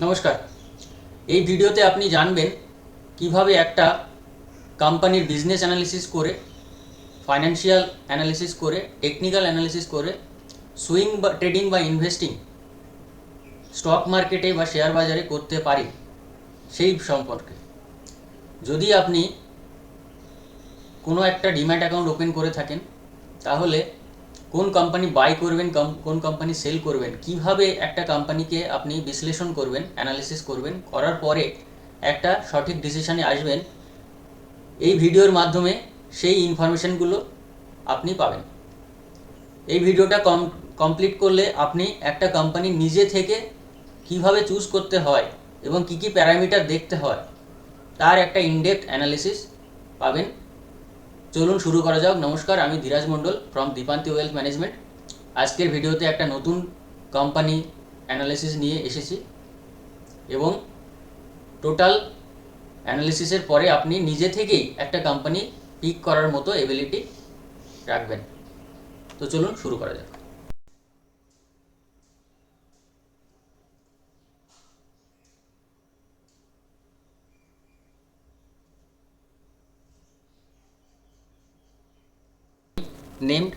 নমস্কার। এই ভিডিওতে আপনি জানবেন কীভাবে একটা কোম্পানির বিজনেস অ্যানালিসিস করে ফাইন্যান্সিয়াল অ্যানালিসিস করে টেকনিক্যাল অ্যানালিসিস করে সুইং বা ট্রেডিং বা ইনভেস্টিং স্টক মার্কেটে বা শেয়ার বাজারে করতে পারি সেই সম্পর্কে। যদি আপনি কোনো একটা ডিম্যাট অ্যাকাউন্ট ওপেন করে থাকেন, তাহলে কোন কোম্পানি বাই করবেন কোন কোম্পানি সেল করবেন, কীভাবে একটা কোম্পানিকে আপনি বিশ্লেষণ করবেন অ্যানালিসিস করবেন, করার পরে একটা সঠিক ডিসিশনে আসবেন, এই ভিডিওর মাধ্যমে সেই ইনফরমেশনগুলো আপনি পাবেন। এই ভিডিওটা কম কমপ্লিট করলে আপনি একটা কোম্পানি নিজে থেকে কীভাবে চুজ করতে হয় এবং কি কি প্যারামিটার দেখতে হয়, তার একটা ইনডেপথ অ্যানালিসিস পাবেন। চলুন শুরু করা যাক। নমস্কার, আমি Dhiraj Mondal from Dipanti wealth management আজকের ভিডিওতে একটা নতুন কোম্পানি অ্যানালিসিস নিয়ে এসেছি এবং টোটাল অ্যানালিসিসের পরে আপনি নিজে থেকেই একটা কোম্পানি পিক করার মতো এবিলিটি রাখবেন। তো চলুন শুরু করা যাক। Named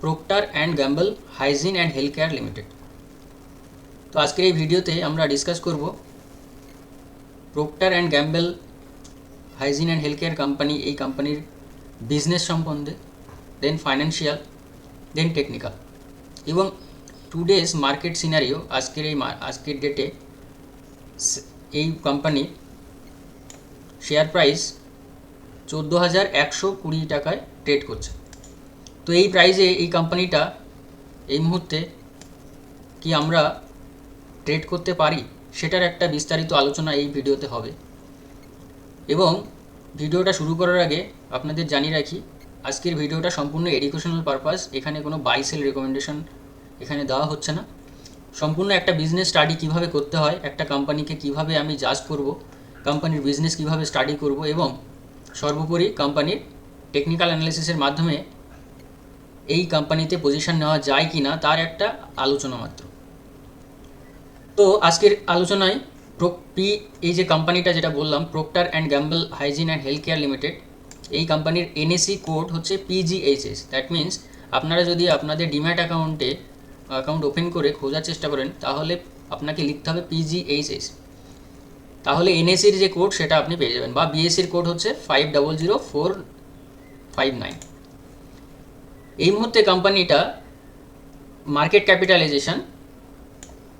Procter and Gamble hygiene and health care limited তো আজকের এই ভিডিওতে আমরা ডিসকাস করব Procter and Gamble hygiene and health care company এই কোম্পানির বিজনেস সম্বন্ধে দেন ফাইন্যান্সিয়াল দেন টেকনিক্যাল এবং টুডেজ মার্কেট সিনারিও আজকের এই আজকের ডেটে এই কোম্পানি শেয়ার প্রাইস চোদ্দ হাজার একশো কুড়ি টাকায় ট্রেড করছে। তো এই প্রাইজে এই কোম্পানিটা এই মুহূর্তে কি আমরা ট্রেড করতে পারি? সেটার একটা বিস্তারিত আলোচনা এই ভিডিওতে হবে। এবং ভিডিওটা শুরু করার আগে আপনাদের জানিয়ে রাখি, আজকের ভিডিওটা সম্পূর্ণ এডুকেশনাল পারপাস এখানে কোনো বাই সেল রেকমেন্ডেশন এখানে দেওয়া হচ্ছে না। সম্পূর্ণ একটা বিজনেস স্টাডি কীভাবে করতে হয়, একটা কোম্পানিকে কীভাবে আমি জাজ করব কোম্পানির বিজনেস কীভাবে স্টাডি করব এবং সর্বোপরি কোম্পানির টেকনিক্যাল অ্যানালিসিসের মাধ্যমে এই কোম্পানিতে পজিশন নেওয়া যায় কি না তার একটা আলোচনা মাত্র। তো আজকের আলোচনায় প্রো পি এই যে কোম্পানিটা যেটা বললাম Procter and Gamble Hygiene and Health Care Limited এই কোম্পানির এনএসি কোড হচ্ছে পিজিএইচএস দ্যাট মিন্স আপনারা যদি আপনাদের ডিম্যাট অ্যাকাউন্টে অ্যাকাউন্ট ওপেন করে খোঁজার চেষ্টা করেন, তাহলে আপনাকে লিখতে হবে পিজিএইচএস তাহলে এনএসির যে কোড সেটা আপনি পেয়ে যাবেন। বা বিএসসির কোড হচ্ছে five double zero four five nine এই মুহূর্তে কোম্পানিটা মার্কেট ক্যাপিটালাইজেশন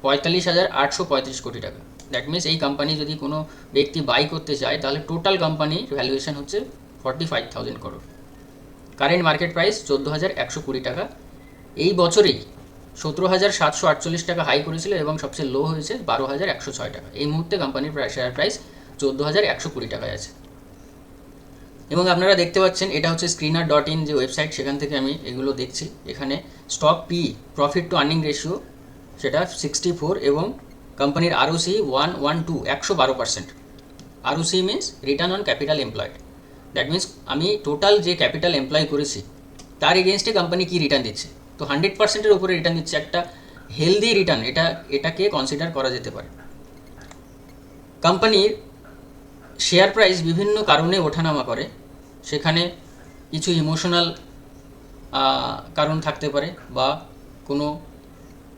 পঁয়তাল্লিশ হাজার আটশো পঁয়ত্রিশ কোটি টাকা। দ্যাট মিনস এই কোম্পানি যদি কোনো ব্যক্তি বাই করতে চায়, তাহলে টোটাল কোম্পানি ভ্যালুয়েশন হচ্ছে forty five thousand crore current market price চোদ্দ হাজার একশো কুড়ি টাকা। এই বছরেই সতেরো হাজার সাতশো আটচল্লিশ টাকা হাই করেছিল এবং সবচেয়ে লো হয়েছে বারো হাজার একশো ছয় টাকা। এই মুহূর্তে কোম্পানির শেয়ার প্রাইস চোদ্দ হাজার একশো কুড়ি টাকায় আছে। এবং আপনারা দেখতে পাচ্ছেন, এটা হচ্ছে স্ক্রিনার ডট ইন যে ওয়েবসাইট সেখান থেকে আমি এগুলো দেখছি। এখানে stock P profit to earning ratio সেটা সিক্সটি ফোর এবং কোম্পানির আরওসি ওয়ান ওয়ান টু একশো বারো percent ROC means return on capital employed that means আমি টোটাল যে ক্যাপিটাল এমপ্লয় করেছি, তার এগেনস্টে কোম্পানি কী রিটার্ন দিচ্ছে? তো হান্ড্রেড পার্সেন্টের উপরে রিটার্ন দিচ্ছে একটা হেলদি রিটার্ন এটা, এটাকে কনসিডার করা যেতে পারে। কোম্পানির শেয়ার প্রাইস বিভিন্ন কারণে ওঠানামা করে। সেখানে কিছু ইমোশনাল কারণ থাকতে পারে বা কোনো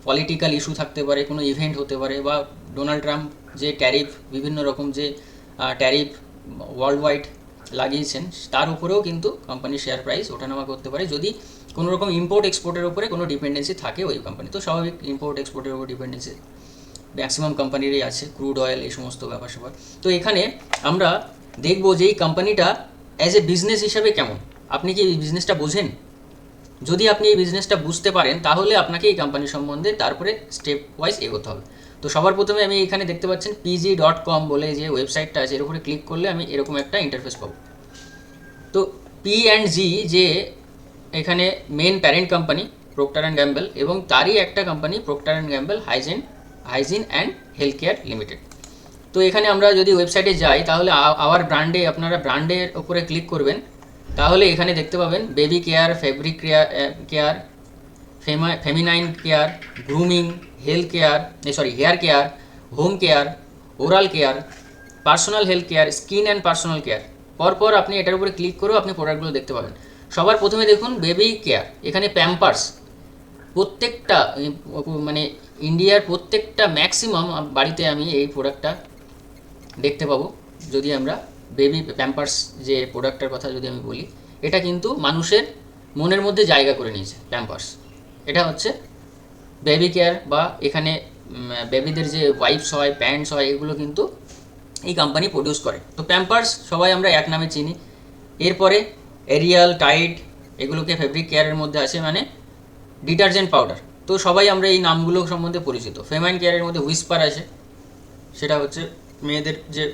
পলিটিক্যাল ইস্যু থাকতে পারে, কোনো ইভেন্ট হতে পারে বা ডোনাল্ড ট্রাম্প যে ট্যারিফ, বিভিন্ন রকম যে ট্যারিফ ওয়ার্ল্ড ওয়াইড লাগিয়েছেন, তার উপরেও কিন্তু কোম্পানির শেয়ার প্রাইস ওঠানামা করতে পারে। যদি কোনো রকম ইম্পোর্ট এক্সপোর্টের উপরে কোনো ডিপেন্ডেন্সি থাকে ওই কোম্পানি তো স্বাভাবিক ইম্পোর্ট এক্সপোর্টের উপর ডিপেন্ডেন্সি ম্যাক্সিমাম কোম্পানিরই আছে ক্রুড অয়েল এই সমস্ত ব্যাপার স্যাপার। তো এখানে আমরা দেখব যে এই কোম্পানিটা অ্যাজ এ বিজনেস হিসাবে কেমন। আপনি কি এই বিজনেসটা বোঝেন? যদি আপনি এই বিজনেসটা বুঝতে পারেন, তাহলে আপনাকে এই কোম্পানি সম্বন্ধে তারপরে স্টেপ ওয়াইজ এগোতে হবে। তো সবার প্রথমে আমি এখানে দেখতে পাচ্ছেন পিজি ডট কম বলে যে ওয়েবসাইটটা আছে, এর উপরে ক্লিক করলে আমি এরকম একটা ইন্টারফেস পাবো। তো পি অ্যান্ড জি যে এখানে main parent company Procter and Gamble এবং তারই একটা company Procter and Gamble hygiene hygiene and health care limited তো এখানে আমরা যদি ওয়েবসাইটে যাই, তাহলে আওয়ার ব্র্যান্ডে আপনারা ব্র্যান্ডের উপরে ক্লিক করবেন। তাহলে এখানে দেখতে পাবেন baby care fabric care care feminine care grooming health care sorry hair care home care oral care personal health care skin and personal care পরপর আপনি এটার উপরে ক্লিক করেও আপনি প্রোডাক্টগুলো দেখতে পাবেন। সবার প্রথমে দেখুন বেবি কেয়ার এখানে প্যাম্পার্স প্রত্যেকটা মানে ইন্ডিয়ার প্রত্যেকটা ম্যাক্সিমাম বাড়িতে আমি এই প্রোডাক্টটা দেখতে পাবো। যদি আমরা বেবি প্যাম্পার্স যে প্রোডাক্টটার কথা যদি আমি বলি, এটা কিন্তু মানুষের মনের মধ্যে জায়গা করে নিয়েছে প্যাম্পার্স এটা হচ্ছে বেবি কেয়ার বা এখানে বেবিদের যে ওয়াইপস হয় প্যান্টস হয়, এগুলো কিন্তু এই কোম্পানি প্রডিউস করে। তো প্যাম্পার্স সবাই আমরা এক নামে চিনি। এরপরে এরিয়াল টাইট এগুলোকে ফেব্রিক কেয়ারের মধ্যে আছে মানে ডিটারজেন্ট পাউডার। তো সবাই আমরা এই নামগুলো সম্বন্ধে পরিচিত। ফেমাইন কেয়ারের মধ্যে হুইস্পার আছে। সেটা হচ্ছে মেয়েদের যে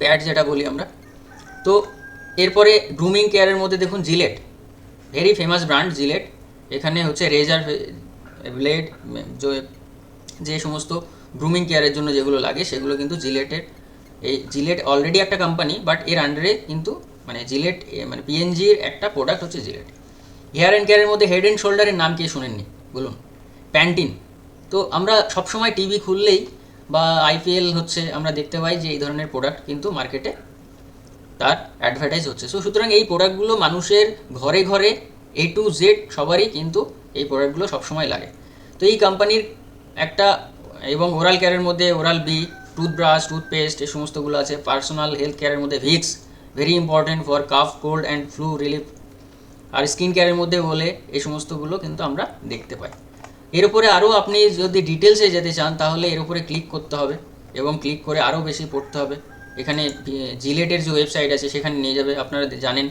প্যাড যেটা বলি আমরা। তো এরপরে গ্রুমিং কেয়ারের মধ্যে দেখুন Gillette very famous brand Gillette এখানে হচ্ছে রেজার ব্লেড যে সমস্ত গ্রুমিং কেয়ারের জন্য যেগুলো লাগে, সেগুলো কিন্তু জিলেটের এই জিলেট অলরেডি একটা কোম্পানি বাট এর আন্ডারে কিন্তু মানে জিলেট মানে পিএনজির একটা প্রোডাক্ট হচ্ছে জিলেট হেয়ার অ্যান্ড কেয়ারের মধ্যে হেড অ্যান্ড শোল্ডারের নাম কে শুনেননি, বলুন। প্যান্টিন। তো আমরা সবসময় টিভি খুললেই বা আইপিএল হচ্ছে আমরা দেখতে পাই যে এই ধরনের প্রোডাক্ট কিন্তু মার্কেটে তার অ্যাডভার্টাইজ হচ্ছে। সো সুতরাং এই প্রোডাক্টগুলো মানুষের ঘরে ঘরে এ টু জেড সবারই কিন্তু এই প্রোডাক্টগুলো সবসময় লাগে। তো এই কোম্পানির একটা এবং ওরাল কেয়ারের মধ্যে ওরাল বি টুথব্রাশ টুথপেস্ট এই সমস্তগুলো আছে। পার্সোনাল হেলথ কেয়ারের মধ্যে Vicks very important for cough cold and flu relief R skin কেয়ারের মধ্যে হলে এই সমস্তগুলো কিন্তু আমরা দেখতে পাই। এর উপরে আরও আপনি যদি ডিটেলসে যেতে চান, তাহলে এর উপরে ক্লিক করতে হবে এবং ক্লিক করে আরও বেশি পড়তে হবে। এখানে জিলেটের যে ওয়েবসাইট আছে, সেখানে নিয়ে যাবে। আপনারা জানেন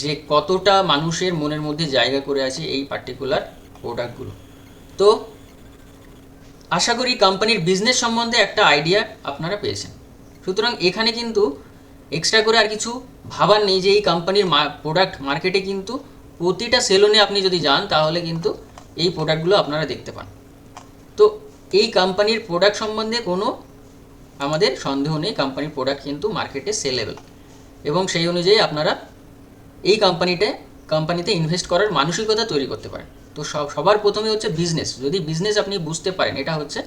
যে কতটা মানুষের মনের মধ্যে জায়গা করে আছে এই পার্টিকুলার প্রোডাক্টগুলো তো, আশা করি কোম্পানির বিজনেস সম্বন্ধে একটা আইডিয়া আপনারা পেয়েছেন। সুতরাং এখানে কিন্তু এক্সট্রা করে আর কিছু ভাবার নেই যে এই কোম্পানির প্রোডাক্ট মার্কেটে কিন্তু প্রতিটা সেলুনে আপনি যদি যান, তাহলে কিন্তু এই প্রোডাক্টগুলো আপনারা দেখতে পান। তো এই কোম্পানির প্রোডাক্ট সম্বন্ধে কোনো আমাদের সন্দেহ নেই কোম্পানির প্রোডাক্ট কিন্তু মার্কেটে সেলেবেল এবং সেই অনুযায়ী আপনারা এই কোম্পানিতে কোম্পানিতে ইনভেস্ট করার মানসিকতা তৈরি করতে পারেন। তো সব, সবার প্রথমে হচ্ছে বিজনেস যদি বিজনেস আপনি বুঝতে পারেন, এটা হচ্ছে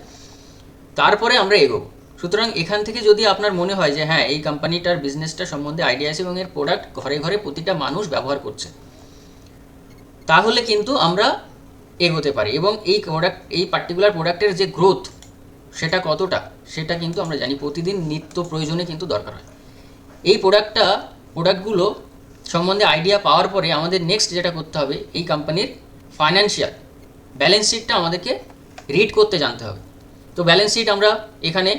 তারপরে আমরা এগোবো। সুতরাং এখান থেকে যদি আপনার মনে হয় যে হ্যাঁ এই কোম্পানিটার বিজনেসটা সম্বন্ধে আইডিয়া আছে এবং এর প্রোডাক্ট ঘরে ঘরে প্রতিটা মানুষ ব্যবহার করছে তাহলে কিন্তু আমরা এগোতে পারি এবং এই প্রোডাক্ট এই পার্টিকুলার প্রোডাক্টের যে গ্রোথ সেটা কতটা, সেটা কিন্তু আমরা জানি। প্রতিদিন নিত্য প্রয়োজনে কিন্তু দরকার হয়। এই প্রোডাক্টটা প্রোডাক্টগুলো সম্বন্ধে আইডিয়া পাওয়ার পরে আমাদের নেক্সট যেটা করতে হবে, এই কোম্পানির ফাইন্যান্সিয়াল ব্যালেন্স শিটটা আমাদেরকে রিড করতে জানতে হবে। তো ব্যালেন্স শিট আমরা এখানে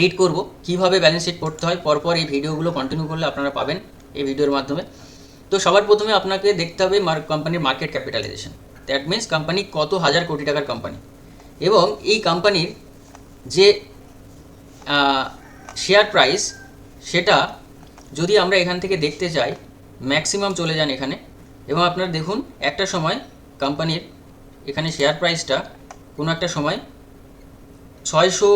রিড করব। কীভাবে ব্যালেন্স শিট করতে হয়, পরপর এই ভিডিওগুলো কন্টিনিউ করলে আপনারা পাবেন এই ভিডিওর মাধ্যমে। তো সবার প্রথমে আপনাকে দেখতে হবে কোম্পানির market capitalization that means company কত হাজার কোটি টাকার কোম্পানি এবং এই কোম্পানির যে শেয়ার প্রাইস সেটা যদি আমরা এখান থেকে দেখতে চাই ম্যাক্সিমাম চলে যান এখানে। এবং আপনারা দেখুন, একটা সময় কোম্পানির এখানে শেয়ার প্রাইসটা কোনো একটা সময় ছয়শো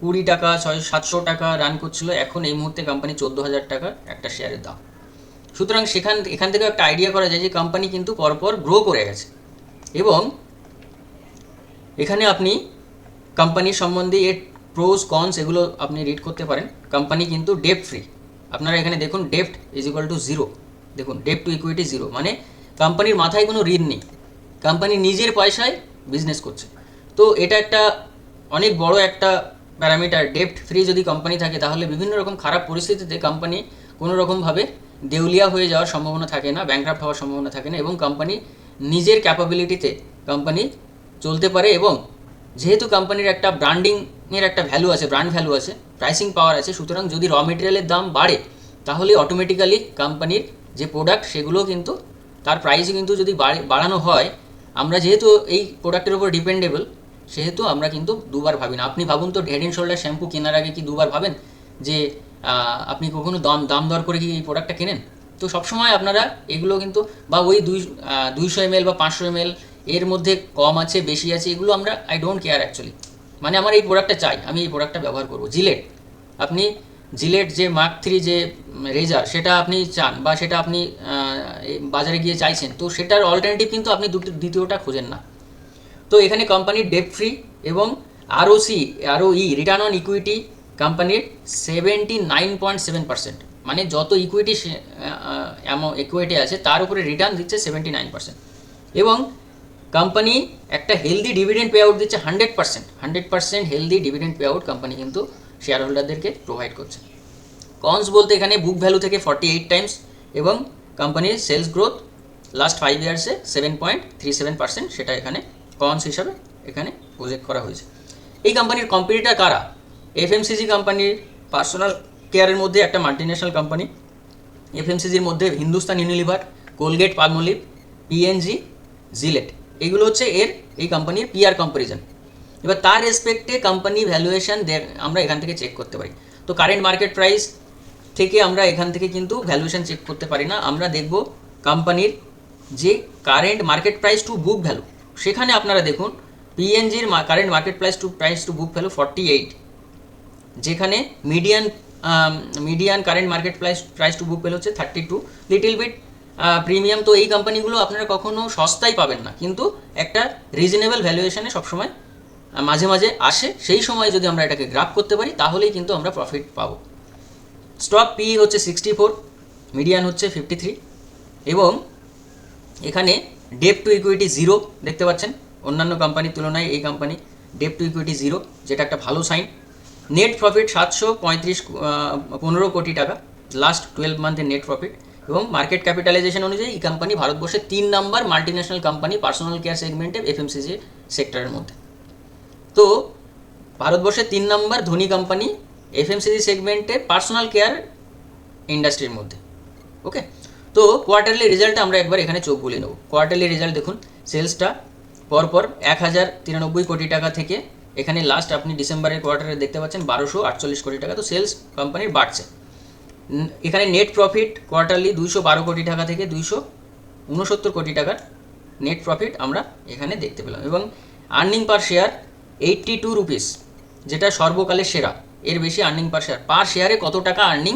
কুড়ি টাকা ছয় সাতশো টাকা রান করছিল। এখন এই মুহূর্তে কোম্পানি চোদ্দ হাজার টাকা একটা শেয়ারের দাম। সুতরাং সেখান এখান থেকে একটা আইডিয়া করা যায় যে কোম্পানি কিন্তু পরপর গ্রো করে গেছে। এবং এখানে আপনি কোম্পানির সম্বন্ধে এর প্রোস কনস এগুলো আপনি রিড করতে পারেন। কোম্পানি কিন্তু ডেপ্ট ফ্রি আপনারা এখানে দেখুন ডেপ্ট ইজ ইকুয়াল টু জিরো দেখুন ডেপ্ট টু ইকুইটি জিরো মানে কোম্পানির মাথায় কোনো ঋণ নেই। কোম্পানি নিজের পয়সায় বিজনেস করছে। তো এটা একটা অনেক বড় একটা প্যারামিটার। ডেপ্ট ফ্রি যদি কোম্পানি থাকে, তাহলে বিভিন্ন রকম খারাপ পরিস্থিতিতে কোম্পানি কোনো রকমভাবে দেউলিয়া হয়ে যাওয়ার সম্ভাবনা থাকে না ব্যাংক্রাফ্ট হওয়ার সম্ভাবনা থাকে না এবং কোম্পানি নিজের ক্যাপাবিলিটিতে কোম্পানি চলতে পারে এবং যেহেতু কোম্পানির একটা ব্র্যান্ডিংয়ের একটা ভ্যালু আছে ব্র্যান্ড ভ্যালু আছে প্রাইসিং পাওয়ার আছে, সুতরাং যদি র মেটেরিয়ালের দাম বাড়ে, তাহলে অটোমেটিক্যালি কোম্পানির যে প্রোডাক্ট সেগুলো কিন্তু তার প্রাইস কিন্তু যদি বাড়ে- বাড়ানো হয়, আমরা যেহেতু এই প্রোডাক্টের উপর ডিপেন্ডেবল সেহেতু আমরা কিন্তু দুবার ভাবি না। আপনি ভাবুন তো হেড অ্যান্ড শোল্ডার শ্যাম্পু কেনার আগে কি দুবার ভাবেন? যে আপনি কখনো দাম দাম দর করে কি এই প্রোডাক্টটা কেনেন? তো সবসময় আপনারা এগুলো কিন্তু বা ওই দুই দুইশো এমএল বা পাঁচশো এমএল এর মধ্যে কম আছে, বেশি আছে, এগুলো আমরা আই ডোন্ট কেয়ার অ্যাকচুয়ালি মানে আমার এই প্রোডাক্টটা চাই, আমি এই প্রোডাক্টটা ব্যবহার করব। জিলেট আপনি জিলেট যে মার্ক থ্রি যে রেজার সেটা আপনি চান বা সেটা আপনি বাজারে গিয়ে চাইছেন, তো সেটার অল্টারনেটিভ কিন্তু আপনি দুটো, দ্বিতীয়টা খোঁজেন না। তো এখানে কোম্পানির ডেপ ফ্রি এবং ROC E return on equity কোম্পানির seventy nine point seven percent মানে যত ইকুইটি ইকুইটি আছে, তার উপরে রিটার্ন দিচ্ছে সেভেন্টি নাইন পার্সেন্ট এবং কোম্পানি একটা হেলদি ডিভিডেন্ড পে আউট দিচ্ছে hundred percent hundred percent healthy dividend pay out company কিন্তু শেয়ার হোল্ডারদেরকে প্রোভাইড করছে। কনস বলতে এখানে বুক ভ্যালু থেকে ফর্টি এইট টাইমস এবং কোম্পানির sales growth last five ইয়ার্সে seven point three seven percent সেটা এখানে কনস হিসাবে এখানে প্রজেক্ট করা হয়েছে। এই কোম্পানির কম্পিটিটার কারা? এফএমসিজি কোম্পানির পার্সোনাল কেয়ারের মধ্যে একটা মাল্টিন্যাশনাল কোম্পানি এফএমসিজির মধ্যে Hindustan Unilever Colgate Palmolive PNG Gillette এগুলো হচ্ছে এর এই কোম্পানির পিআর কম্পারিজন এবার তার রেসপেক্টে কোম্পানি ভ্যালুয়েশন আমরা এখান থেকে চেক করতে পারি। তো কারেন্ট মার্কেট প্রাইস থেকে আমরা এখান থেকে কিন্তু ভ্যালুয়েশন চেক করতে পারি না। আমরা দেখব কোম্পানির যে current market price to book value সেখানে আপনারা দেখুন পিএনজির current market price to price to book value forty eight যেখানে median median current market price price to book পেল হচ্ছে thirty two little bit premium তো এই কোম্পানিগুলো আপনারা কখনো সস্তায় পাবেন না। কিন্তু একটা রিজনেবল ভ্যালুয়েশনে সবসময় মাঝে মাঝে আসে। সেই সময় যদি আমরা এটাকে গ্রাফ করতে পারি, তাহলেই কিন্তু আমরা প্রফিট পাবো। স্টক পি হচ্ছে সিক্সটি ফোর মিডিয়ান হচ্ছে ফিফটি থ্রি এবং এখানে ডেপ টু ইকুইটি জিরো দেখতে পাচ্ছেন। অন্যান্য কোম্পানির তুলনায় এই company debt to equity zero যেটা একটা ভালো সাইন নেট প্রফিট সাতশো পঁয়ত্রিশ পনেরো কোটি টাকা। লাস্ট টুয়েলভ মান্থের নেট প্রফিট এবং মার্কেট ক্যাপিটালাইজেশন অনুযায়ী এই কোম্পানি ভারতবর্ষের তিন number multinational company personal care সেগমেন্টে এফএমসিজি সেক্টরের মধ্যে। তো ভারতবর্ষের তিন নম্বর ধনী কোম্পানি এফএমসিজি সেগমেন্টে পার্সোনাল কেয়ার ইন্ডাস্ট্রির মধ্যে। ওকে তো কোয়ার্টারলি রেজাল্ট আমরা একবার এখানে চোখ বুলিয়ে নেব। কোয়ার্টারলি রেজাল্ট দেখুন সেলসটা পরপর এক হাজার তিরানব্বই কোটি টাকা থেকে এখানে লাস্ট আপনি ডিসেম্বরের কোয়ার্টারে দেখতে পাচ্ছেন বারোশো আটচল্লিশ কোটি টাকা। তো সেলস কোম্পানির বাড়ছে। এখানে নেট প্রফিট কোয়ার্টারলি দুইশো বারো কোটি টাকা থেকে দুইশো উনসত্তর কোটি টাকার নেট প্রফিট আমরা এখানে দেখতে পেলাম। এবং earning per share eighty two rupees যেটা সর্বকালের সেরা। এর বেশি আর্নিং পার শেয়ার পার শেয়ারে কত টাকা আর্নিং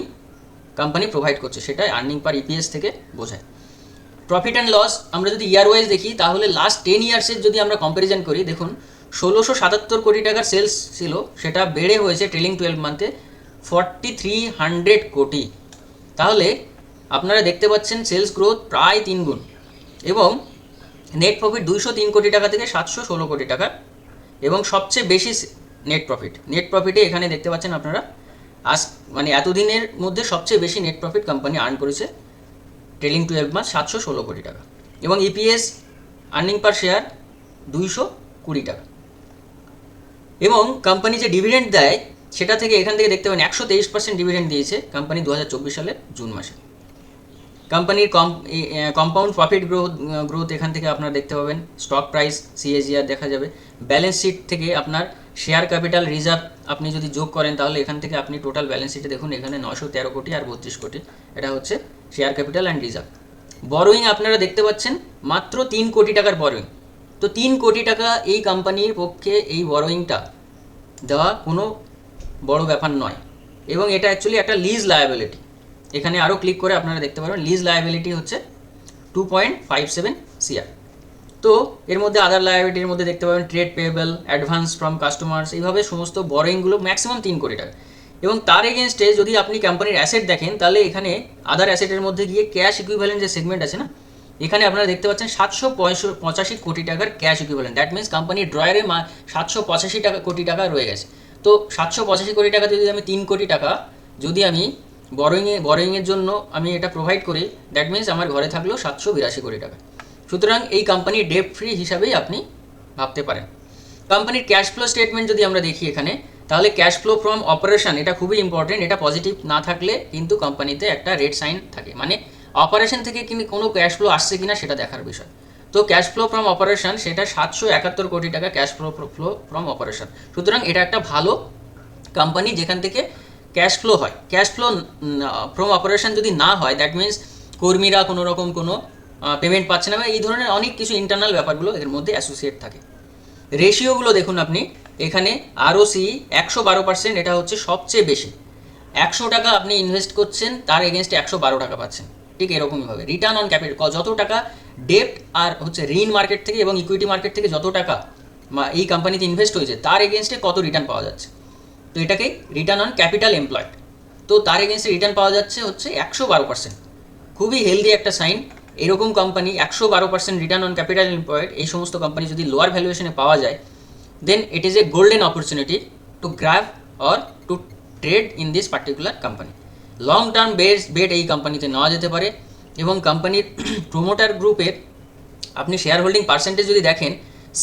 কোম্পানি প্রোভাইড করছে, সেটা আর্নিং পার ইপিএস থেকে বোঝায়। প্রফিট অ্যান্ড লস আমরা যদি ইয়ার ওয়াইজ দেখি, তাহলে লাস্ট টেন ইয়ার্সের যদি আমরা কম্প্যারিজন করি, দেখুন ষোলোশো সাতাত্তর কোটি টাকার সেলস ছিল। সেটা বেড়ে হয়েছে ট্রেলিং টুয়েলভ মান্থে ফর্টি থ্রি হান্ড্রেড কোটি। তাহলে আপনারা দেখতে পাচ্ছেন সেলস গ্রোথ প্রায় তিন গুণ এবং নেট প্রফিট দুইশো তিন কোটি টাকা থেকে সাতশো ষোলো কোটি টাকা এবং সবচেয়ে বেশি নেট প্রফিট নেট প্রফিটে এখানে দেখতে পাচ্ছেন আপনারা, আজ মানে এতদিনের মধ্যে সবচেয়ে বেশি নেট প্রফিট কোম্পানি আর্ন করেছে ট্রেলিং টুয়েলভ মাস সাতশো ষোলো কোটি টাকা এবং ইপিএস আর্নিং পার শেয়ার দুইশো কুড়ি টাকা। এবং কোম্পানি যে ডিভিডেন্ড দেয়, সেটা থেকে এখান থেকে দেখতে পাবেন একশো তেইশ পার্সেন্ট ডিভিডেন্ড দিয়েছে কোম্পানি দু হাজার চব্বিশ সালের জুন মাসে। কোম্পানির কম কম্পাউন্ড প্রফিট গ্রোথ গ্রোথ এখান থেকে আপনারা দেখতে পাবেন। স্টক প্রাইস সিএজিআর দেখা যাবে। ব্যালেন্স শিট থেকে আপনার শেয়ার ক্যাপিটাল রিজার্ভ আপনি যদি যোগ করেন, তাহলে এখান থেকে আপনি টোটাল ব্যালেন্স শিটে দেখুন, এখানে নশো তেরো কোটি আর বত্রিশ কোটি। এটা হচ্ছে share capital and reserve borrowing আপনারা দেখতে পাচ্ছেন, মাত্র তিন কোটি টাকার বরোয়িং তো তিন কোটি টাকা এই কোম্পানির পক্ষে এই বরোয়িংটা দেওয়া কোনো বড় ব্যাপার নয়। এবং এটা অ্যাকচুয়ালি একটা লিজ লায়াবিলিটি এখানে আরও ক্লিক করে আপনারা দেখতে পারবেন লিজ লায়াবিলিটি হচ্ছে two point five seven CR তো এর মধ্যে আদার লায়াবিলিটির মধ্যে দেখতে পাবেন trade payable advance from customers এইভাবে সমস্ত বরোয়িংগুলো ম্যাক্সিমাম তিন কোটি টাকা। এবং তার এগেনস্টে যদি আপনি কোম্পানির অ্যাসেট দেখেন, তাহলে এখানে আদার অ্যাসেটের মধ্যে গিয়ে ক্যাশ ইকুইভ্যালেন্ট যে সেগমেন্ট আছে না এখানে আপনারা দেখতে পাচ্ছেন সাতশো পঁচাশি কোটি টাকার ক্যাশ ইকুইভ্যালেন্ট দ্যাট মিনস কোম্পানির ড্রয়ারে মা সাতশো পঁচাশি টাকা, কোটি টাকা রয়ে গেছে। তো সাতশো পঁচাশি কোটি টাকা যদি আমি তিন কোটি টাকা যদি আমি বরোয়িংয়ে বরোয়িংয়ের জন্য আমি এটা প্রোভাইড করি দ্যাট মিনস আমার ঘরে থাকল সাতশো বিরাশি কোটি টাকা। সুতরাং এই কোম্পানি ডেপ ফ্রি হিসাবেই আপনি ভাবতে পারেন। কোম্পানির ক্যাশ ফ্লো স্টেটমেন্ট যদি আমরা দেখি এখানে, তাহলে ক্যাশ ফ্লো ফ্রম অপারেশন এটা খুবই ইম্পর্টেন্ট এটা পজিটিভ না থাকলে কিন্তু কোম্পানিতে একটা রেড সাইন থাকে। মানে অপারেশন থেকে কিন্তু কোনো ক্যাশ ফ্লো আসছে কিনা সেটা দেখার বিষয়। তো ক্যাশ ফ্লো ফ্রম অপারেশন সেটা সাতশো একাত্তর কোটি টাকা cash flow flow from operation সুতরাং এটা একটা ভালো কোম্পানি যেখান থেকে ক্যাশ ফ্লো হয়। ক্যাশ ফ্লো ফ্রম অপারেশন যদি না হয় দ্যাট মিনস কর্মীরা কোনো রকম কোনো পেমেন্ট পাচ্ছে না বা এই ধরনের অনেক কিছু ইন্টারনাল ব্যাপারগুলো এর মধ্যে অ্যাসোসিয়েট থাকে। রেশিওগুলো দেখুন আপনি। এখানে আরও সি একশো বারো পার্সেন্ট এটা হচ্ছে সবচেয়ে বেশি। একশো টাকা আপনি ইনভেস্ট করছেন, তার এগেনস্টে একশো বারো টাকা পাচ্ছেন। ঠিক এরকমই এরকমইভাবে রিটার্ন অন ক্যাপিটাল যত টাকা ডেপ্ট আর হচ্ছে ঋণ মার্কেট থেকে এবং ইকুইটি মার্কেট থেকে যত টাকা এই কোম্পানিতে ইনভেস্ট হয়েছে, তার এগেনস্টে কত রিটার্ন পাওয়া যাচ্ছে? তো এটাকে রিটার্ন অন ক্যাপিটাল এমপ্লয়েড তো তার এগেনস্টে রিটার্ন পাওয়া যাচ্ছে হচ্ছে একশো বারো পার্সেন্ট খুবই হেলদি একটা সাইন এরকম কোম্পানি একশো বারো percent return on capital employed এই সমস্ত কোম্পানি যদি লোয়ার ভ্যালুয়েশনে পাওয়া যায় then it is a golden opportunity to grab or to trade in this particular company long term base bet এই কোম্পানিতে নেওয়া যেতে পারে এবং কোম্পানির প্রোমোটার গ্রুপের আপনি শেয়ার হোল্ডিং পার্সেন্টেজ যদি দেখেন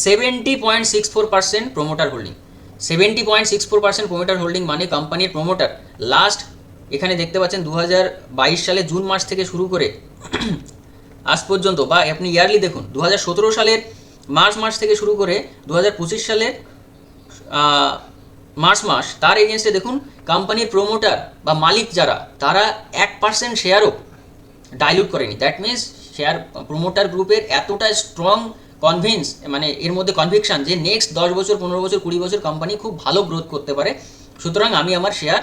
seventy point six four percent promoter holding seventy point six four percent promoter holding মানে কোম্পানির প্রোমোটার লাস্ট এখানে দেখতে পাচ্ছেন দু হাজার বাইশ সালে জুন মাস থেকে শুরু করে আজ পর্যন্ত বা আপনি ইয়ারলি দেখুন দু হাজার সতেরো সালের মার্চ মাস থেকে শুরু করে দু হাজার পঁচিশ সালের মার্চ মাস, তার এগেনস্টে দেখুন, কোম্পানির প্রোমোটার বা মালিক যারা, তারা এক পার্সেন্ট শেয়ারও ডাইলুট করেনি। দ্যাট মিনস শেয়ার প্রোমোটার গ্রুপের এতটা স্ট্রং কনভিন্স মানে এর মধ্যে কনভিকশন যে নেক্সট দশ বছর, পনেরো বছর, কুড়ি বছর কোম্পানি খুব ভালো গ্রোথ করতে পারে। সুতরাং আমি আমার শেয়ার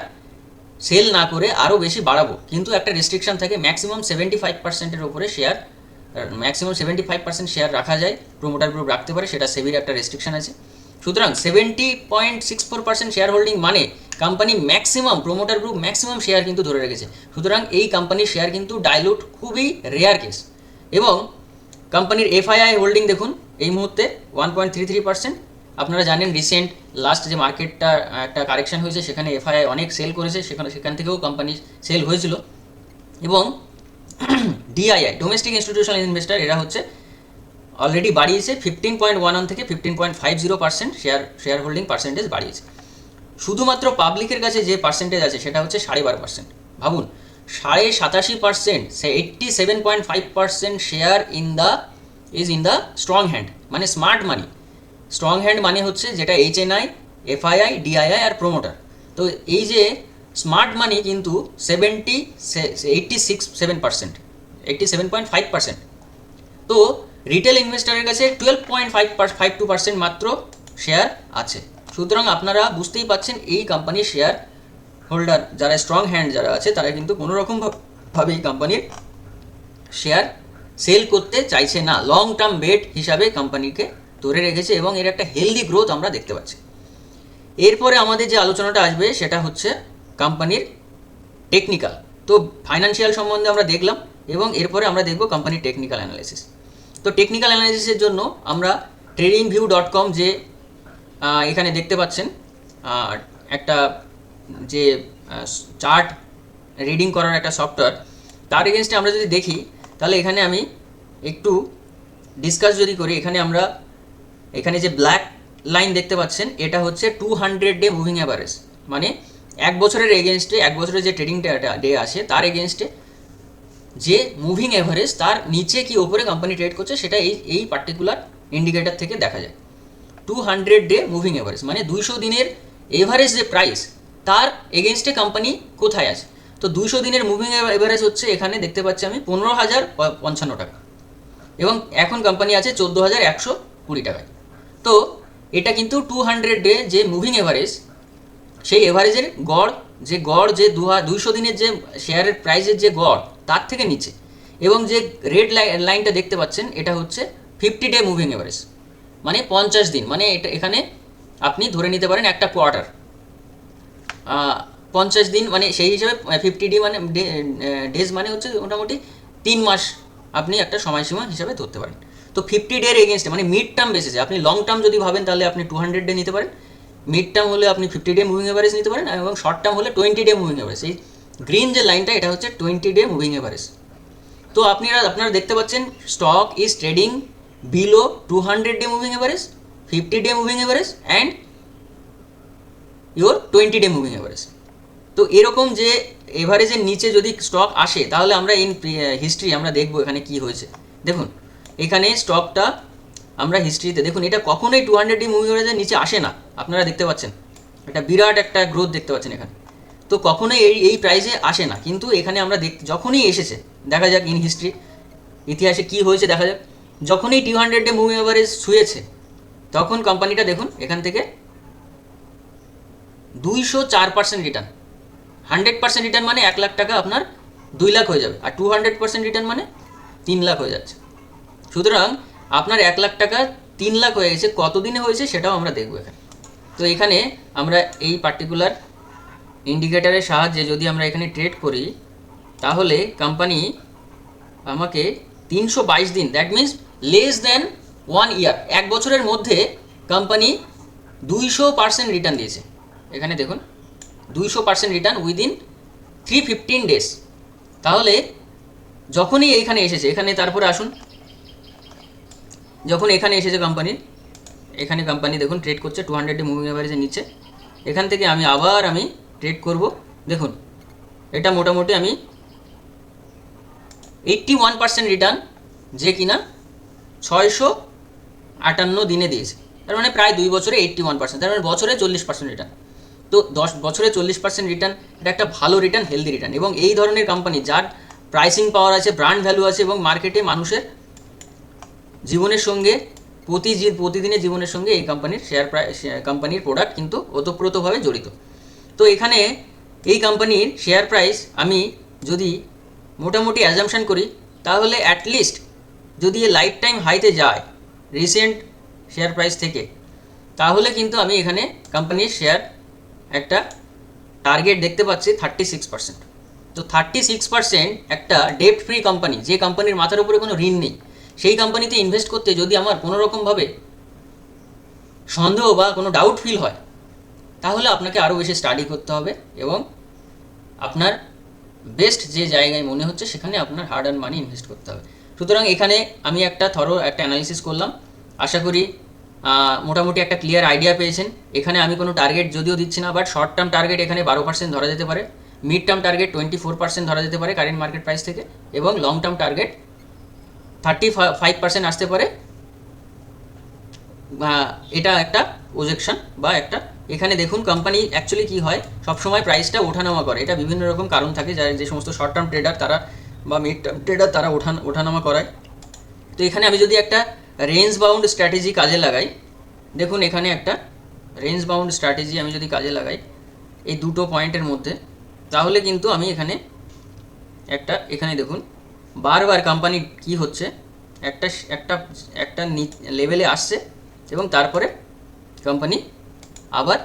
সেল না করে আরও বেশি বাড়াবো। কিন্তু একটা রেস্ট্রিকশন থাকে ম্যাক্সিমাম সেভেন্টি ফাইভ পার্সেন্টের ওপরে share maximum seventy five percent share রাখা যায় প্রোমোটার গ্রুপ রাখতে পারে, সেটা সেভির একটা রেস্ট্রিকশন আছে। সুতরাং seventy point six four percent share holding মানে company maximum promoter group maximum share কিন্তু ধরে রেখেছে। সুতরাং এই কোম্পানির শেয়ার কিন্তু ডাইলুট খুবই রেয়ার কেস এবং কোম্পানির এফআইআই হোল্ডিং দেখুন, এই মুহূর্তে one point three three percent আপনারা জানেন রিসেন্ট লাস্ট যে মার্কেটটা একটা কারেকশন হয়েছে, সেখানে এফআইআই অনেক সেল করেছে, সেখানে, সেখান থেকেও কোম্পানি সেল হয়েছিল। এবং ডিআইআই ডোমেস্টিক ইনস্টিটিউশনাল ইনভেস্টার এরা হচ্ছে অলরেডি বাড়িয়েছে ফিফটিন পয়েন্ট ওয়ান ওয়ান থেকে fifteen point five zero percent share share holding percentage বাড়িয়েছে। শুধুমাত্র পাবলিকের কাছে যে পার্সেন্টেজ আছে, সেটা হচ্ছে সাড়ে বারো পার্সেন্ট ভাবুন, সাড়ে সাতাশি percent say eighty seven point five percent share in the is in the strong hand মানে স্মার্ট মানি স্ট্রং হ্যান্ড মানে হচ্ছে যেটা H N I FII DII R promoter তো এই যে স্মার্ট মানি কিন্তু seventy eighty six seven percent eighty seven point five percent তো retail ইনভেস্টরের কাছে twelve point five five two percent মাত্র শেয়ার আছে। সুতরাং আপনারা বুঝতেই পাচ্ছেন এই কোম্পানির শেয়ার হোল্ডার যারা স্ট্রং হ্যান্ড যারা আছে, তারা কিন্তু কোনো রকম ভাবে এই কোম্পানির শেয়ার সেল করতে চাইছে না। লং টার্ম বেট হিসাবে কোম্পানিকে ধরে রেখেছে এবং এর একটা হেলদি গ্রোথ আমরা দেখতে পাচ্ছি। এরপরে আমাদের যে আলোচনাটা আসবে, সেটা হচ্ছে কোম্পানির টেকনিক্যাল তো ফাইনান্সিয়াল সম্বন্ধে আমরা দেখলাম এবং এরপরে আমরা দেখব কোম্পানির টেকনিক্যাল অ্যানালাইসিস তো টেকনিক্যাল অ্যানালাইসিসের জন্য আমরা ট্রেডিং ভিউ ডট কম যে এখানে দেখতে পাচ্ছেন একটা যে চার্ট রিডিং করার একটা সফটওয়্যার তার এগেনস্টে আমরা যদি দেখি, তাহলে এখানে আমি একটু ডিসকাস যদি করি, এখানে আমরা, এখানে যে ব্ল্যাক লাইন দেখতে পাচ্ছেন, এটা হচ্ছে two hundred day moving average মানে এক বছরের এগেনস্টে এক বছরের যে ট্রেডিং ডে আসে, তার এগেনস্টে যে মুভিং এভারেজ তার নিচে কি ওপরে কোম্পানি ট্রেড করছে সেটা এই এই পার্টিকুলার ইন্ডিকেটার থেকে দেখা যায়। Two hundred day moving average মানে দুইশো দিনের এভারেজ যে প্রাইস তার এগেনস্টে কোম্পানি কোথায় আছে? তো দুইশো দিনের মুভিং এভারেজ হচ্ছে এখানে, দেখতে পাচ্ছি আমি, পনেরো হাজার পঞ্চান্ন টাকা। এবং এখন কোম্পানি আছে চোদ্দ হাজার একশো কুড়ি টাকায়। তো এটা কিন্তু টু হান্ড্রেড ডে যে মুভিং এভারেজ সেই এভারেজের গড় যে গড় যে দু দুইশো দিনের যে শেয়ারের প্রাইসের যে গড়, তার থেকে নিচে। এবং যে রেড লাইনটা দেখতে পাচ্ছেন, এটা হচ্ছে ফিফটি ডে মুভিং এভারেজ। মানে পঞ্চাশ দিন। মানে এটা এখানে আপনি ধরে নিতে পারেন একটা কোয়ার্টার। পঞ্চাশ দিন মানে সেই হিসাবে ফিফটি ডি মানে ডেজ মানে হচ্ছে মোটামুটি তিন মাস আপনি একটা সময়সীমা হিসাবে ধরতে পারেন। তো ফিফটি ডের এগেনস্টে মানে মিড টার্ম বেসিসে আপনি লং টার্ম যদি ভাবেন, তাহলে আপনি টু হান্ড্রেড ডে নিতে পারেন। মিড টার্ম হলে আপনি ফিফটি ডে মুভিং এভারেজ নিতে পারেন, এবং শর্ট টার্ম হলে টোয়েন্টি ডে মুভিং এভারেজ এই গ্রিন যে লাইনটা এটা হচ্ছে টোয়েন্টি ডে মুভিং এভারেজ তো আপনারা আপনারা দেখতে পাচ্ছেন stock is trading below two hundred day moving average fifty day moving average and your twenty day moving average তো এরকম যে এভারেজের নিচে যদি স্টক আসে, তাহলে আমরা ইন হিস্ট্রি আমরা দেখব এখানে কি হয়েছে। দেখুন, এখানে স্টকটা আমরা হিস্ট্রিতে দেখুন, এটা কখনোই টু হান্ড্রেড ডি মুভি এভারেজের নিচে আসে না। আপনারা দেখতে পাচ্ছেন। এটা বিরাট একটা গ্রোথ দেখতে পাচ্ছেন এখানে। তো কখনোই এই এই প্রাইজে আসে না। কিন্তু এখানে আমরা দেখ, যখনই এসেছে, দেখা যাক ইন হিস্ট্রি ইতিহাসে কি হয়েছে দেখা যাক। যখনই two hundred day moving average ছুঁয়েছে, তখন কোম্পানিটা দেখুন, এখান থেকে দুইশো চার percent return hundred percent return মানে এক লাখ টাকা আপনার দুই লাখ হয়ে যাবে। আর টু হান্ড্রেড পার্সেন্ট রিটার্ন মানে তিন লাখ হয়ে যাচ্ছে। সুতরাং আপনার এক লাখ টাকা তিন লাখ হয়ে গেছে, কতদিনে হয়েছে সেটাও আমরা দেখব এখানে। তো এখানে আমরা এই পার্টিকুলার ইন্ডিকেটারের সাহায্যে যদি আমরা এখানে ট্রেড করি, তাহলে কোম্পানি আমাকে তিনশো বাইশ দিন that means less than one year এক বছরের মধ্যে কোম্পানি দুইশো পার্সেন্ট রিটার্ন দিয়েছে। এখানে দেখুন, দুইশো percent return within three fifteen days তাহলে যখনই এইখানে এসেছে, এখানে তারপরে আসুন যখন এখানে এসেছে কোম্পানির এখানে কোম্পানি দেখুন ট্রেড করছে টু হান্ড্রেডে মুভিং অ্যাভারেজের নিচে। এখান থেকে আমি আবার আমি ট্রেড করব। দেখুন, এটা মোটামুটি আমি এইট্টি ওয়ান পার্সেন্ট রিটার্ন যে কিনা ছয়শো আটান্ন দিনে দিয়েছে। তার মানে প্রায় দুই বছরে এইট্টি ওয়ান পার্সেন্ট তার মানে বছরে চল্লিশ পার্সেন্ট রিটার্ন তো দশ, বছরে চল্লিশ পার্সেন্ট রিটার্ন এটা একটা ভালো রিটার্ন হেলদি রিটার্ন এবং এই ধরনের কোম্পানি যার প্রাইসিং পাওয়ার আছে ব্র্যান্ড ভ্যালু আছে, এবং মার্কেটে মানুষের জীবনের সঙ্গে প্রতি প্রতিদিনের জীবনের সঙ্গে এই কোম্পানির শেয়ার প্রাইস কোম্পানির প্রোডাক্ট কিন্তু ওতপ্রোতভাবে জড়িত। তো এখানে এই কোম্পানির শেয়ার প্রাইস আমি যদি মোটামুটি অ্যাজামশন করি, তাহলে অ্যাটলিস্ট যদি এ লাইফ টাইম হাইতে যায় রিসেন্ট শেয়ার প্রাইস থেকে, তাহলে কিন্তু আমি এখানে কোম্পানির শেয়ার একটা টার্গেট দেখতে পাচ্ছি থার্টি সিক্স পার্সেন্ট তো থার্টি সিক্স পার্সেন্ট একটা ডেপ্ট ফ্রি কোম্পানি যে কোম্পানির মাথার উপরে কোনো ঋণ নেই সেই কোম্পানিতে ইনভেস্ট করতে যদি আমার কোনো রকমভাবে সন্দেহ বা কোনো ডাউট ফিল হয়, তাহলে আপনাকে আরও বেশি স্টাডি করতে হবে এবং আপনার বেস্ট যে জায়গায় মনে হচ্ছে সেখানে আপনার হার্ড অ্যান্ড মানি ইনভেস্ট করতে হবে। সুতরাং এখানে আমি একটা থরো একটা অ্যানালিসিস করলাম। আশা করি মোটামুটি একটা ক্লিয়ার আইডিয়া পেয়েছেন। এখানে আমি কোনো টার্গেট যদিও দিচ্ছি না বাট শর্ট টার্ম টার্গেট এখানে বারো পার্সেন্ট ধরা যেতে পারে। Mid term target twenty four percent ধরা যেতে পারে কারেন্ট মার্কেট প্রাইস থেকে এবং long term target thirty five percent আসতে পারে। এটা একটা ওজেকশন বা একটা, এখানে দেখুন কোম্পানি অ্যাকচুয়ালি কি হয়, সবসময় প্রাইসটা ওঠানামা করে। এটা বিভিন্ন রকম কারণ থাকে, যার যে সমস্ত শর্ট টার্ম ট্রেডার তারা বা মিড টার্ম ট্রেডার তারা ওঠান, ওঠানামা করায়। তো এখানে আমি যদি একটা রেঞ্জ বাউন্ড স্ট্র্যাটেজি কাজে লাগাই, দেখুন এখানে একটা রেঞ্জ বাউন্ড স্ট্র্যাটেজি আমি যদি কাজে লাগাই, এই দুটো পয়েন্টের মধ্যে, তাহলে কিন্তু আমি এখানে একটা, এখানে দেখুন বারবার কোম্পানি কি হচ্ছে? একটা একটা একটা লেভেলে আসছে এবং তারপরে কোম্পানি আবার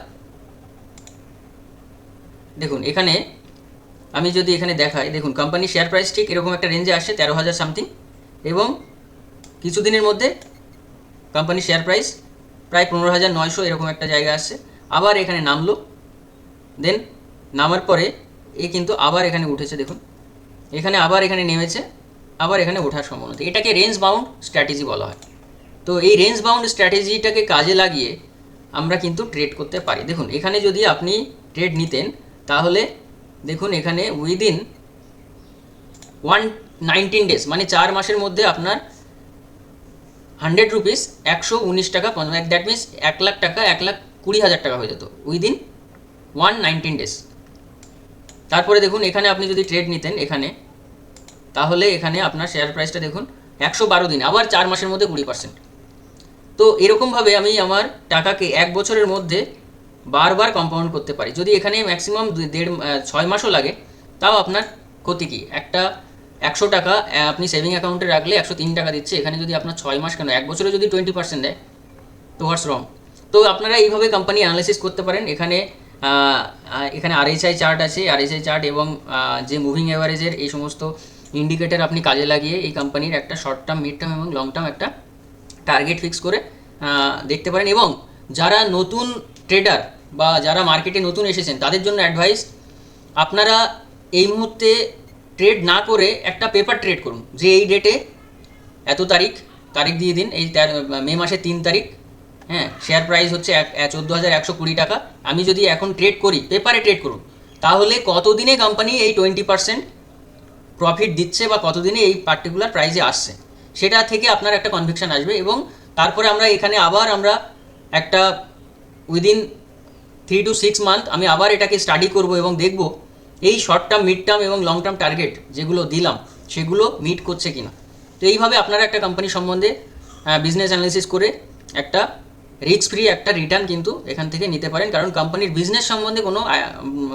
দেখুন, এখানে আমি যদি এখানে দেখাই, দেখুন কোম্পানির শেয়ার প্রাইস ঠিক এরকম একটা রেঞ্জে আসে তেরো হাজার সামথিং এবং কিছুদিনের মধ্যে কোম্পানির শেয়ার প্রাইস প্রায় পনেরো হাজার নয়শো এরকম একটা জায়গা আসছে। আবার এখানে নামলো দেন নামার পরে এ কিন্তু আবার এখানে উঠেছে, দেখুন। এখানে আবার এখানে নেমেছে, আবার এখানে ওঠার সম্ভাবনা। এটাকে রেঞ্জ বাউন্ড স্ট্র্যাটেজি বলা হয়। তো এই রেঞ্জ বাউন্ড স্ট্র্যাটেজিটাকে কাজে লাগিয়ে আমরা কিন্তু ট্রেড করতে পারি। দেখুন, এখানে যদি আপনি ট্রেড নিতেন, তাহলে দেখুন এখানে উইদিন ওয়ান নাইনটিন ডেজ মানে চার মাসের মধ্যে আপনার হান্ড্রেড রুপিস একশো উনিশ টাকা দ্যাট মিনস এক লাখ টাকা, এক লাখ কুড়ি হাজার টাকা হয়ে যেত। উইদিন ওয়ান নাইনটিন ডেজ তারপরে দেখুন, এখানে আপনি যদি ট্রেড নিতেন এখানে, তাহলে এখানে আপনার শেয়ার প্রাইসটা দেখুন, একশো বারো দিন, আবার চার মাসের মধ্যে কুড়ি পার্সেন্ট তো এরকমভাবে আমি আমার টাকাকে এক বছরের মধ্যে বারবার কম্পাউন্ড করতে পারি। যদি এখানে ম্যাক্সিমাম দেড় ছয় মাসও লাগে, তাও আপনার ক্ষতি কী? একটা একশো টাকা আপনি সেভিং অ্যাকাউন্টে রাখলে একশো তিন টাকা দিচ্ছে, এখানে যদি আপনার ছয় মাস কেন? এক বছরে যদি টোয়েন্টি পার্সেন্ট দেয়, তো হোয়াটস রং তো আপনারা এইভাবে কোম্পানি অ্যানালাইসিস করতে পারেন। এখানে এখানে আরএসআই চার্ট আছে। আরএসআই চার্ট এবং যে মুভিং অ্যাভারেজের এই সমস্ত ইন্ডিকেটর আপনি কাজে লাগিয়ে এই কোম্পানির একটা শর্ট টার্ম মিড টার্ম এবং লং টার্ম একটা টার্গেট ফিক্স করে দেখতে পারেন এবং যারা নতুন ট্রেডার বা যারা মার্কেটে নতুন এসেছেন, তাদের জন্য অ্যাডভাইস আপনারা এই মুহূর্তে ট্রেড না করে একটা পেপার ট্রেড করুন। যে এই ডেটে এত তারিখ তারিখ দিয়ে দিন, এই মে মাসের তিন তারিখ হ্যাঁ শেয়ার প্রাইস হচ্ছে চোদ্দ হাজার একশো কুড়ি টাকা। আমি যদি এখন ট্রেড করি, পেপারে ট্রেড করুন, তাহলে কতদিনে কোম্পানি এই টোয়েন্টি পার্সেন্ট প্রফিট দিচ্ছে বা কতদিনে এই পার্টিকুলার প্রাইসে আসছে? সেটা থেকে আপনার একটা কনভিকশন আসবে এবং তারপরে আমরা এখানে আবার আমরা একটা within three two six month আমি আবার এটাকে স্টাডি করব এবং দেখব এই শর্ট টার্ম মিড টার্ম এবং লং টার্ম টার্গেট যেগুলো দিলাম, সেগুলো মিট করছে কিনা। তো এইভাবে আপনারা একটা কোম্পানি সম্বন্ধে বিজনেস অ্যানালিসিস করে একটা রিস্ক ফ্রি একটা রিটার্ন কিন্তু এখান থেকে নিতে পারেন, কারণ কোম্পানির বিজনেস সম্বন্ধে কোনো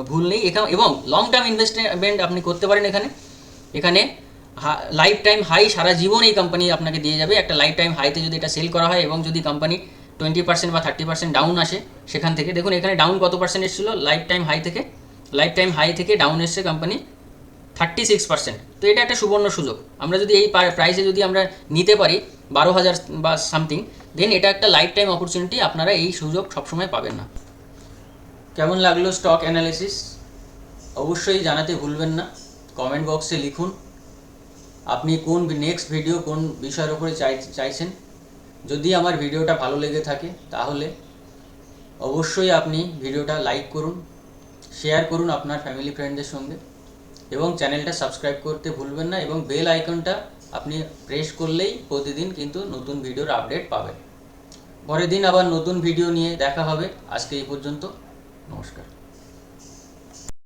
ভুল নেই। এখানে, এবং লং টার্ম ইনভেস্টমেন্ট আপনি করতে পারেন এখানে। এখানে লাইফ টাইম হাই সারা জীবন এই কোম্পানি আপনাকে দিয়ে যাবে। একটা লাইফ টাইম হাইতে যদি এটা সেল করা হয় এবং যদি কোম্পানি টোয়েন্টি পার্সেন্ট বা থার্টি পার্সেন্ট ডাউন আসে সেখান থেকে। দেখুন, এখানে ডাউন কত পার্সেন্ট এসেছিল? লাইফ টাইম হাই থেকে। লাইফ টাইম হাই থেকে ডাউন এসছে কোম্পানি থার্টি সিক্স পার্সেন্ট তো এটা একটা সুবর্ণ সুযোগ। আমরা যদি এই প্রাইসে যদি আমরা নিতে পারি, বারো হাজার বা সামথিং দেন এটা একটা লাইফ টাইম অপরচুনিটি আপনারা এই সুযোগ সবসময় পাবেন না। কেমন লাগল স্টক অ্যানালিসিস অবশ্যই জানাতে ভুলবেন না। কমেন্ট বক্সে লিখুন, আপনি কোন নেক্সট ভিডিও কোন বিষয়ের উপরে চাই, চাইছেন। যদি আমার ভিডিওটা ভালো লেগে থাকে, তাহলে অবশ্যই আপনি ভিডিওটা লাইক করুন শেয়ার করুন আপনার ফ্যামিলি ফ্রেন্ডদের সঙ্গে। এবং চ্যানেলটা সাবস্ক্রাইব করতে ভুলবেন না এবং বেল আইকনটা আপনি প্রেস করলেই প্রতিদিন কিন্তু নতুন ভিডিওর আপডেট পাবেন। পরের দিন আবার নতুন ভিডিও নিয়ে দেখা হবে। আজকে এই পর্যন্ত। নমস্কার।